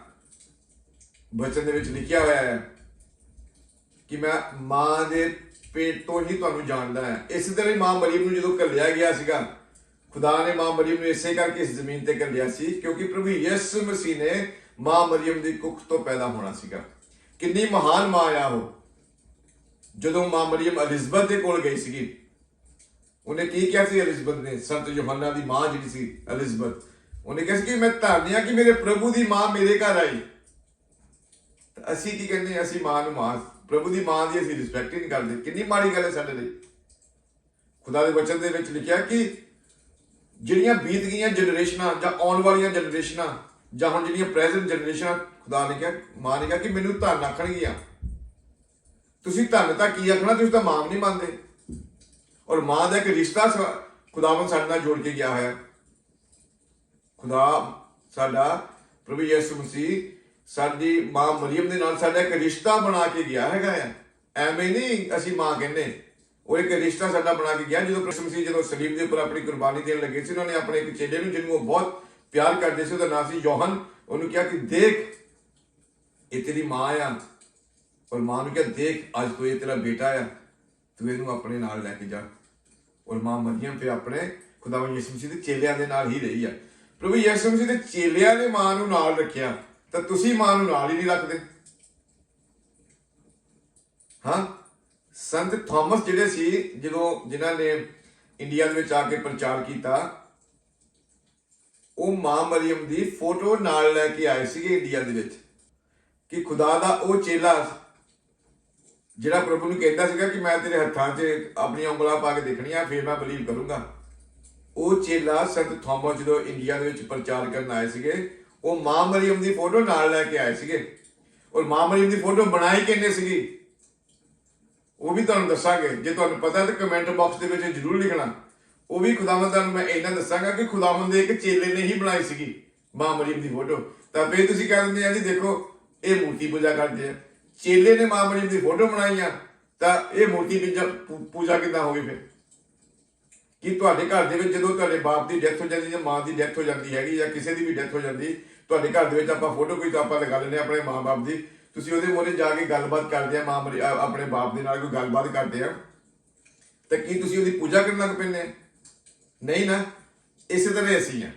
ਬਚਨ ਦੇ ਵਿੱਚ ਲਿਖਿਆ ਹੋਇਆ ਹੈ ਕਿ ਮੈਂ ਮਾਂ ਦੇ ਪੇਟ ਤੋਂ ਹੀ ਤੁਹਾਨੂੰ ਜਾਣਦਾ ਹੈ। ਇਸੇ ਤਰ੍ਹਾਂ ਹੀ ਮਾਂ ਮਰੀਮ ਨੂੰ ਜਦੋਂ ਘੱਲਿਆ ਗਿਆ ਸੀਗਾ, ਖੁਦਾ ਨੇ ਮਾਂ ਮਰੀਮ ਨੂੰ ਇਸੇ ਕਰਕੇ ਇਸ ਜ਼ਮੀਨ ਤੇ ਘੱਲਿਆ ਸੀ ਕਿਉਂਕਿ ਪ੍ਰਭੂ ਯਿਸੂ ਮਸੀਹ ਨੇ ਮਾਂ ਮਰੀਮ ਦੀ ਕੁੱਖ ਤੋਂ ਪੈਦਾ ਹੋਣਾ ਸੀਗਾ। ਕਿੰਨੀ ਮਹਾਨ ਮਾਂ ਆ ਉਹ। ਜਦੋਂ ਮਾਂ ਮਰੀਮ ਅਲਿਜ਼ਬਤ ਦੇ ਕੋਲ ਗਈ ਸੀਗੀ ਉਹਨੇ ਕੀ ਕਿਹਾ ਸੀ ਅਲਿਜ਼ਬਤ ਨੇ? ਸੰਤ ਯੋਹੰਨਾ ਦੀ ਮਾਂ ਜਿਹੜੀ ਸੀ ਅਲਿਜ਼ਬਤ ਉਹਨੇ ਕਿਹਾ ਸੀ ਕਿ ਮੈਂ ਧੰਨਿਆ ਕਿ ਮੇਰੇ ਪ੍ਰਭੂ ਦੀ ਮਾਂ ਮੇਰੇ ਘਰ ਆਈ। ਤਾਂ ਅਸੀਂ ਕੀ ਕਹਿੰਦੇ ਅਸੀਂ ਮਾਂ ਨੂੰ ਮਾਂ, ਪ੍ਰਭੂ ਦੀ ਮਾਂ ਦੀ ਅਸੀਂ ਰਿਸਪੈਕਟ ਹੀ ਨਹੀਂ ਕਰਦੇ। ਕਿੰਨੀ ਮਾੜੀ ਗੱਲ ਹੈ ਸਾਡੇ ਲਈ। ਖੁਦਾ ਦੇ ਵਚਨ ਦੇ ਵਿੱਚ ਲਿਖਿਆ ਕਿ ਜਿਹੜੀਆਂ ਬੀਤ ਗਈਆਂ ਜਨਰੇਸ਼ਨਾਂ ਜਾਂ ਆਉਣ ਵਾਲੀਆਂ ਜਨਰੇਸ਼ਨਾਂ ਜਾਂ ਹੁਣ ਜਿਹੜੀਆਂ ਪ੍ਰੈਜ਼ੈਂਟ ਜਨਰੇਸ਼ਨਾਂ ਖੁਦਾ ਨੇ ਕਿਹਾ, ਮਾਂ ਨੇ ਕਿਹਾ ਕਿ ਮੈਨੂੰ ਧੰਨ ਆਖਣਗੀਆਂ। ਤੁਸੀਂ ਧੰਨ ਤਾਂ ਕੀ ਆਖਣਾ? ਤੁਸੀਂ ਤਾਂ ਮਾਂ ਵੀ ਨਹੀਂ ਮੰਨਦੇ। ਔਰ ਮਾਂ ਦਾ ਇੱਕ ਰਿਸ਼ਤਾ ਸ- ਖੁਦਾਵੰਦ ਸਾਡੇ ਨਾਲ ਜੋੜ ਕੇ ਗਿਆ ਹੋਇਆ। ਹੈ ਖੁਦਾ ਸਾਡਾ ਪ੍ਰਭੂ ਯਿਸੂ ਮਸੀਹ ਸਾਡੀ ਮਾਂ ਮਰੀਮ ਦੇ ਨਾਲ ਸਾਡਾ ਇੱਕ ਰਿਸ਼ਤਾ ਬਣਾ ਕੇ ਗਿਆ ਹੈਗਾ ਆ। ਐਵੇਂ ਨਹੀਂ ਅਸੀਂ ਮਾਂ ਕਹਿੰਦੇ। ਉਹ ਇੱਕ ਰਿਸ਼ਤਾ ਸਾਡਾ ਬਣਾ ਕੇ ਗਿਆ ਜਦੋਂ ਪ੍ਰਭੂ ਮਸੀਹ ਜਦੋਂ ਸਲੀਬ ਦੇ ਉੱਪਰ ਆਪਣੀ ਕੁਰਬਾਨੀ ਦੇਣ ਲੱਗੇ ਸੀ, ਉਹਨਾਂ ਨੇ ਆਪਣੇ ਇੱਕ ਚੇਲੇ ਨੂੰ ਜਿਹਨੂੰ ਉਹ ਬਹੁਤ ਪਿਆਰ ਕਰਦੇ ਸੀ, ਉਹਦਾ ਨਾਮ ਸੀ ਯੋਹਨ। ਉਹਨੂੰ ਕਿਹਾ ਕਿ ਦੇਖ, ਇਹ ਤੇਰੀ ਮਾਂ ਆ। ਔਰ ਮਾਂ ਨੂੰ ਕਿਹਾ, ਦੇਖ, ਅੱਜ ਤੋਂ ਇਹ ਤੇਰਾ ਬੇਟਾ ਆ। ਤੂੰ ਇਹਨੂੰ ਆਪਣੇ ਨਾਲ ਲੈ ਕੇ ਜਾ। ਔਰ ਮਾਂ ਮਰੀਮ ਫਿਰ ਆਪਣੇ ਖੁਦਾਵੰਦ ਯਿਸੂ ਮਸੀਹ ਦੇ ਚੇਲਿਆਂ ਦੇ ਨਾਲ ਹੀ ਰਹੀ ਆ। ਪ੍ਰਭੂ ਯਿਸੂ ਮਸੀਹ ਦੇ ਚੇਲਿਆਂ ਨੇ ਮਾਂ ਨੂੰ ਨਾਲ ਰੱਖਿਆ, ਤਾਂ ਤੁਸੀਂ ਮਾਂ ਨੂੰ ਨਾਲ ਹੀ ਨਹੀਂ ਰੱਖਦੇ। ਹਾਂ, ਸੰਤ ਥਾਮਸ ਜਿਹੜੇ ਸੀ, ਜਦੋਂ ਜਿਨ੍ਹਾਂ ਨੇ ਇੰਡੀਆ ਦੇ ਵਿੱਚ ਆ ਕੇ ਪ੍ਰਚਾਰ ਕੀਤਾ, ਉਹ ਮਾਂ ਮਰੀਮ ਦੀ ਫੋਟੋ ਨਾਲ ਲੈ ਕੇ ਆਏ ਸੀਗੇ ਇੰਡੀਆ ਦੇ ਵਿੱਚ ਕਿ ਖੁਦਾ ਦਾ ਉਹ ਚੇਲਾ ਜਿਹੜਾ ਪ੍ਰਭੂ ਨੂੰ ਕਹਿੰਦਾ ਸੀਗਾ ਕਿ ਮੈਂ ਤੇਰੇ ਹੱਥਾਂ 'ਚ ਆਪਣੀਆਂ ਉਂਗਲਾਂ ਪਾ ਕੇ ਦੇਖਣੀਆਂ, ਫਿਰ ਮੈਂ ਬਲੀਵ ਕਰੂੰਗਾ। ਉਹ ਚੇਲਾ ਸੰਤ ਥੋਮਸ ਜਦੋਂ ਇੰਡੀਆ ਦੇ ਵਿੱਚ ਪ੍ਰਚਾਰ ਕਰਨ ਆਏ ਸੀਗੇ, ਉਹ ਮਾਂ ਮਰੀਮ ਦੀ ਫੋਟੋ ਨਾਲ ਲੈ ਕੇ ਆਏ ਸੀਗੇ। ਔਰ ਮਾਂ ਮਰੀਮ ਦੀ ਫੋਟੋ ਬਣਾਈ ਕਿੰਨੇ ਸੀਗੀ? ਉਹ ਵੀ ਤੁਹਾਨੂੰ ਦੱਸਾਂਗੇ। ਜੇ ਤੁਹਾਨੂੰ ਪਤਾ ਹੈ ਤਾਂ ਕਮੈਂਟ ਬਾਕਸ ਦੇ ਵਿੱਚ ਜ਼ਰੂਰ ਲਿਖਣਾ। ਉਹ ਵੀ ਖੁਦਾਵੰਦ ਤੁਹਾਨੂੰ ਮੈਂ ਇਹਨਾਂ ਦੱਸਾਂਗਾ ਕਿ ਖੁਦਾਵੰਦ ਦੇ ਇੱਕ ਚੇਲੇ ਨੇ ਹੀ ਬਣਾਈ ਸੀਗੀ ਮਾਂ ਮਰੀਮ ਦੀ ਫੋਟੋ। ਤਾਂ ਫੇਰ ਤੁਸੀਂ ਕਹਿ ਦਿੰਦੇ ਆ ਜੀ, ਦੇਖੋ, ਇਹ ਮੂਰਤੀ ਪੂਜਾ ਕਰਦੇ ਆ। ਚੇਲੇ ਨੇ ਮਾਂ ਮਰੀਮ ਦੀ ਫੋਟੋ ਬਣਾਈ ਆ ਤਾਂ ਇਹ ਮੂਰਤੀ ਪੂਜਾ ਪੂਜਾ ਕਿੱਦਾਂ ਹੋ ਗਈ ਫਿਰ? ਕਿ ਤੁਹਾਡੇ ਘਰ ਦੇ ਵਿੱਚ ਜਦੋਂ ਤੁਹਾਡੇ ਬਾਪ ਦੀ ਡੈਥ ਹੋ ਜਾਂਦੀ ਜਾਂ ਮਾਂ ਦੀ ਡੈਥ ਹੋ ਜਾਂਦੀ ਹੈਗੀ ਜਾਂ ਕਿਸੇ ਦੀ ਵੀ ਡੈਥ ਹੋ ਜਾਂਦੀ, ਤੁਹਾਡੇ ਘਰ ਦੇ ਵਿੱਚ ਆਪਾਂ ਫੋਟੋ ਕੋਈ ਤਾਂ ਆਪਾਂ ਲਗਾ ਲੈਂਦੇ ਆਪਣੇ ਮਾਂ-ਬਾਪ ਦੀ। ਤੁਸੀਂ ਉਹਦੇ ਮੂਹਰੇ ਜਾ ਕੇ ਗੱਲਬਾਤ ਕਰਦੇ ਆ ਮਾਂ ਮਰੀ- ਆਪਣੇ ਬਾਪ ਦੇ ਨਾਲ ਕੋਈ ਗੱਲਬਾਤ ਕਰਦੇ ਆ। ਤਾਂ ਕੀ ਤੁਸੀਂ ਉਹਦੀ ਪੂਜਾ ਕਰਨ ਲੱਗ ਪੈਂਦੇ ਨਹੀਂ ਨਾ, ਇਸੇ ਤਰ੍ਹਾਂ ਹੀ ਅਸੀਂ ਆ।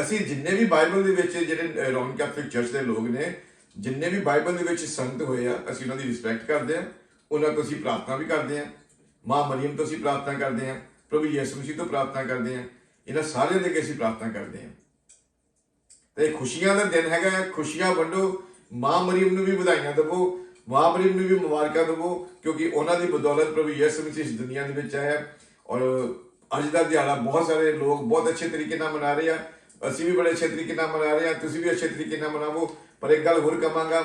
ਅਸੀਂ ਜਿੰਨੇ ਵੀ ਬਾਈਬਲ ਦੇ ਵਿੱਚ ਜਿਹੜੇ ਰੋਮਨ ਕੈਥੋਲਿਕ ਚਰਚ ਦੇ ਲੋਕ ਨੇ ਜਿੰਨੇ ਵੀ ਬਾਈਬਲ ਦੇ ਵਿੱਚ ਸੰਤ ਹੋਏ ਆ, ਅਸੀਂ ਉਹਨਾਂ ਦੀ ਰਿਸਪੈਕਟ ਕਰਦੇ ਆ, ਉਹਨਾਂ ਤੋਂ ਅਸੀਂ ਪ੍ਰਾਰਥਨਾ ਵੀ ਕਰਦੇ ਆ, ਮਾਂ ਮਰੀਮ ਤੋਂ ਅਸੀਂ ਪ੍ਰਾਰਥਨਾ ਕਰਦੇ ਆ, ਪ੍ਰਭੂ ਯਿਸੂ ਮਸੀਹ ਤੋਂ ਪ੍ਰਾਰਥਨਾ ਕਰਦੇ ਆ, ਇਹਨਾਂ ਸਾਰਿਆਂ ਦੇ ਅੱਗੇ ਅਸੀਂ ਪ੍ਰਾਰਥਨਾ ਕਰਦੇ ਆ। ਤੇ ਖੁਸ਼ੀਆਂ ਦਾ ਦਿਨ ਹੈਗਾ ਖੁਸ਼ੀਆਂ ਵੰਡੋ, ਮਾਂ ਮਰੀਮ ਨੂੰ ਵੀ ਵਧਾਈਆਂ ਦਿਵੋ, ਮਾਂ ਮਰੀਮ ਨੂੰ ਵੀ ਮੁਬਾਰਕਾਂ ਦਿਵੋ, ਕਿਉਂਕਿ ਉਹਨਾਂ ਦੀ ਬਦੌਲਤ ਪ੍ਰਭੂ ਯਿਸੂ ਮਸੀਹ ਇਸ ਦੁਨੀਆ ਦੇ ਵਿੱਚ ਆਇਆ ਔਰ ਅੱਜ ਦਾ ਦਿਹਾੜਾ ਬਹੁਤ ਸਾਰੇ ਲੋਕ ਬਹੁਤ ਅੱਛੇ ਤਰੀਕੇ ਨਾਲ ਮਨਾ ਰਹੇ ਆ, ਅਸੀਂ ਵੀ ਬੜੇ ਅੱਛੇ ਤਰੀਕੇ ਨਾਲ ਮਨਾ ਰਹੇ ਆ, ਤੁਸੀਂ ਵੀ ਅੱਛੇ ਤਰੀਕੇ ਨਾਲ ਮਨਾਵੋ ਪਰ ਇੱਕ ਗੱਲ ਹੋਰ ਕਹਾਂਗਾ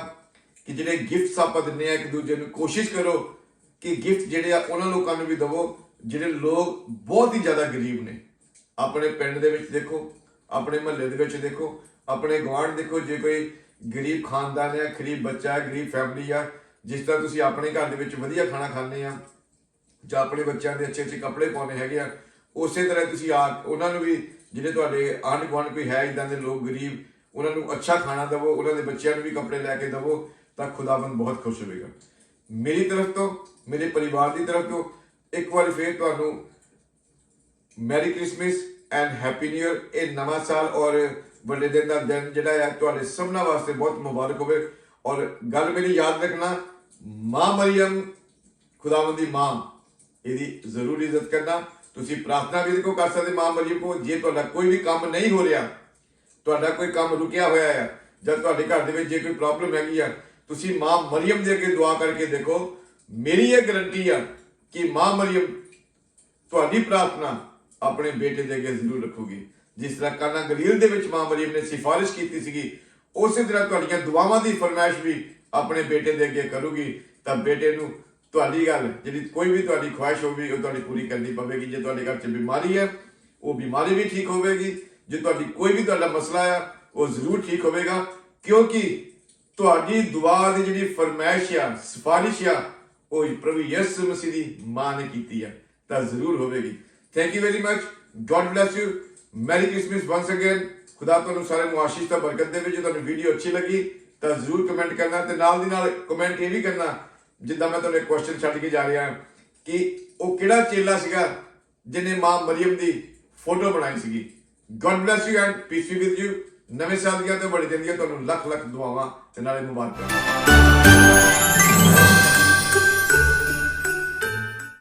ਕਿ ਜਿਹੜੇ ਗਿਫਟਸ ਆਪਾਂ ਦਿੰਦੇ ਆ ਇੱਕ ਦੂਜੇ ਨੂੰ, ਕੋਸ਼ਿਸ਼ ਕਰੋ ਕਿ ਗਿਫਟ ਜਿਹੜੇ ਆ ਉਹਨਾਂ ਲੋਕਾਂ ਨੂੰ ਵੀ ਦਵੋ, ਜਿਹੜੇ ਲੋਕ ਬਹੁਤ ਹੀ ਜ਼ਿਆਦਾ ਗਰੀਬ ਨੇ। ਆਪਣੇ ਪਿੰਡ ਦੇ ਵਿੱਚ ਦੇਖੋ, ਆਪਣੇ ਮਹੱਲੇ ਦੇ ਵਿੱਚ ਦੇਖੋ, ਆਪਣੇ ਗੁਆਂਢ ਦੇਖੋ, ਜੇ ਕੋਈ ਗਰੀਬ ਖਾਨਦਾਨ ਆ, ਗਰੀਬ ਬੱਚਾ ਹੈ ਗਰੀਬ ਫੈਮਿਲੀ ਆ, ਜਿਸ ਤਰ੍ਹਾਂ ਤੁਸੀਂ ਆਪਣੇ ਘਰ ਦੇ ਵਿੱਚ ਵਧੀਆ ਖਾਣਾ ਖਾਂਦੇ ਆ, ਜਾਂ ਆਪਣੇ ਬੱਚਿਆਂ ਦੇ ਅੱਛੇ ਅੱਛੇ ਕੱਪੜੇ ਪਾਉਣੇ ਹੈਗੇ ਆ, ਉਸੇ ਤਰ੍ਹਾਂ ਤੁਸੀਂ ਆ, ਉਹਨਾਂ ਨੂੰ ਵੀ, ਜਿਹੜੇ ਤੁਹਾਡੇ ਆਂਢ ਗੁਆਂਢ ਕੋਈ ਹੈ, ਇਦਾਂ ਦੇ ਲੋਕ ਗਰੀਬ ਉਹਨਾਂ ਨੂੰ ਅੱਛਾ ਖਾਣਾ ਦਿਵੋ, ਉਹਨਾਂ ਦੇ ਬੱਚਿਆਂ ਨੂੰ ਵੀ ਕੱਪੜੇ ਲੈ ਕੇ ਦਿਵੋ, ਤਾਂ ਖੁਦਾਵੰਦ ਬਹੁਤ ਖੁਸ਼ ਹੋਵੇਗਾ। ਮੇਰੀ ਤਰਫ ਤੋਂ, ਮੇਰੇ ਪਰਿਵਾਰ ਦੀ ਤਰਫ ਤੋਂ ਇੱਕ ਵਾਰ ਫੇਰ ਤੁਹਾਨੂੰ merry Christmas and happy new year ਇਹ ਨਵਾਂ ਸਾਲ ਔਰ ਵੱਡੇ ਦਿਨ ਦਾ ਦਿਨ ਜਿਹੜਾ ਹੈ ਤੁਹਾਡੇ ਸਭਨਾਂ ਵਾਸਤੇ ਬਹੁਤ ਮੁਬਾਰਕ ਹੋਵੇ। ਔਰ ਗੱਲ ਮੇਰੀ ਯਾਦ ਰੱਖਣਾ, ਮਾਂ ਮਰੀਮ, ਖੁਦਾਵੰਦ ਦੀ ਮਾਂ, ਇਹਦੀ ਜ਼ਰੂਰ ਇੱਜ਼ਤ ਕਰਨਾ। ਤੁਸੀਂ ਪ੍ਰਾਰਥਨਾ ਵੀ ਦੇਖੋ ਕਰ ਸਕਦੇ, ਮਾਂ ਮਰੀਮ ਕੋ ਜੇ ਤੁਹਾਡਾ ਕੋਈ ਵੀ ਕੰਮ ਨਹੀਂ ਹੋ ਰਿਹਾ ਤੁਹਾਡਾ ਕੋਈ ਕੰਮ ਰੁਕਿਆ ਹੋਇਆ ਹੈ ਜਾਂ ਤੁਹਾਡੇ ਘਰ ਦੇ ਵਿੱਚ ਜੇ ਕੋਈ ਪ੍ਰੋਬਲਮ ਹੈਗੀ ਆ, ਤੁਸੀਂ ਮਾਂ ਮਰੀਮ ਦੇ ਅੱਗੇ ਦੁਆ ਕਰਕੇ ਦੇਖੋ, ਮੇਰੀ ਇਹ ਗਰੰਟੀ ਆ ਕਿ ਮਾਂ ਮਰੀਮ ਤੁਹਾਡੀ ਪ੍ਰਾਰਥਨਾ ਆਪਣੇ ਬੇਟੇ ਦੇ ਅੱਗੇ ਜ਼ਰੂਰ ਰੱਖੂਗੀ। ਜਿਸ ਤਰ੍ਹਾਂ ਕਾਨਾ ਗਲੀਲ ਦੇ ਵਿੱਚ ਮਾਂ ਮਰੀਮ ਨੇ ਸਿਫਾਰਿਸ਼ ਕੀਤੀ ਸੀਗੀ, ਉਸੇ ਤਰ੍ਹਾਂ ਤੁਹਾਡੀਆਂ ਦੁਆਵਾਂ ਦੀ ਫਰਮਾਇਸ਼ ਵੀ ਆਪਣੇ ਬੇਟੇ ਦੇ ਅੱਗੇ ਕਰੂਗੀ, ਤਾਂ ਬੇਟੇ ਨੂੰ ਤੁਹਾਡੀ ਗੱਲ, ਜਿਹੜੀ ਕੋਈ ਵੀ ਤੁਹਾਡੀ ਖੁਆਇਸ਼ ਹੋਵੇ ਉਹ ਤੁਹਾਡੀ ਪੂਰੀ ਕਰਨੀ ਪਵੇਗੀ। ਜੇ ਤੁਹਾਡੇ ਘਰ 'ਚ ਬਿਮਾਰੀ ਹੈ ਉਹ ਬਿਮਾਰੀ ਵੀ ਠੀਕ ਹੋਵੇਗੀ। ਜੇ ਤੁਹਾਡੀ ਕੋਈ ਵੀ ਤੁਹਾਡਾ ਮਸਲਾ ਆ, ਉਹ ਜ਼ਰੂਰ ਠੀਕ ਹੋਵੇਗਾ, ਕਿਉਂਕਿ ਤੁਹਾਡੀ ਦੁਆ ਦੀ ਜਿਹੜੀ ਫਰਮਾਇਸ਼ ਆ, ਸਿਫਾਰਿਸ਼ ਆ, ਉਹ ਪ੍ਰਭੂ ਯਿਸੂ ਮਸੀਹ ਦੀ ਮਾਂ ਨੇ ਕੀਤੀ ਆ, ਤਾਂ ਜ਼ਰੂਰ ਹੋਵੇਗੀ। Thank you very much God bless you merry Christmas once again ਖੁਦਾ ਤੁਹਾਨੂੰ ਸਾਰਿਆਂ ਨੂੰ ਆਸ਼ੀਸ਼ ਤੇ ਬਰਕਤ ਦੇਵੇ। ਜੇ ਤੁਹਾਨੂੰ ਵੀਡੀਓ ਅੱਛੀ ਲੱਗੀ, ਤਾਂ ਜ਼ਰੂਰ ਕਮੈਂਟ ਕਰਨਾ ਤੇ ਨਾਲ ਦੀ ਨਾਲ ਕਮੈਂਟ ਇਹ ਵੀ ਕਰਨਾ, ਜਿੱਦਾਂ ਮੈਂ ਤੁਹਾਨੂੰ ਇੱਕ ਕੁਐਸਚਨ ਛੱਡ ਕੇ ਜਾ ਰਿਹਾ ਕਿ ਉਹ ਕਿਹੜਾ ਚੇਲਾ ਸੀਗਾ, ਜਿਹਨੇ ਮਾਂ ਮਰੀਮ ਦੀ ਫੋਟੋ ਬਣਾਈ ਸੀਗੀ? God bless you and peace be with you ਨਵੇਂ ਸਾਲ ਦੀਆਂ ਤੇ ਬੜੀ ਦਿਨ ਤੁਹਾਨੂੰ ਲੱਖ ਲੱਖ ਦੁਆਵਾਂ ਤੇ ਨਾਲੇ ਮੁਬਾਰਕਾਂ।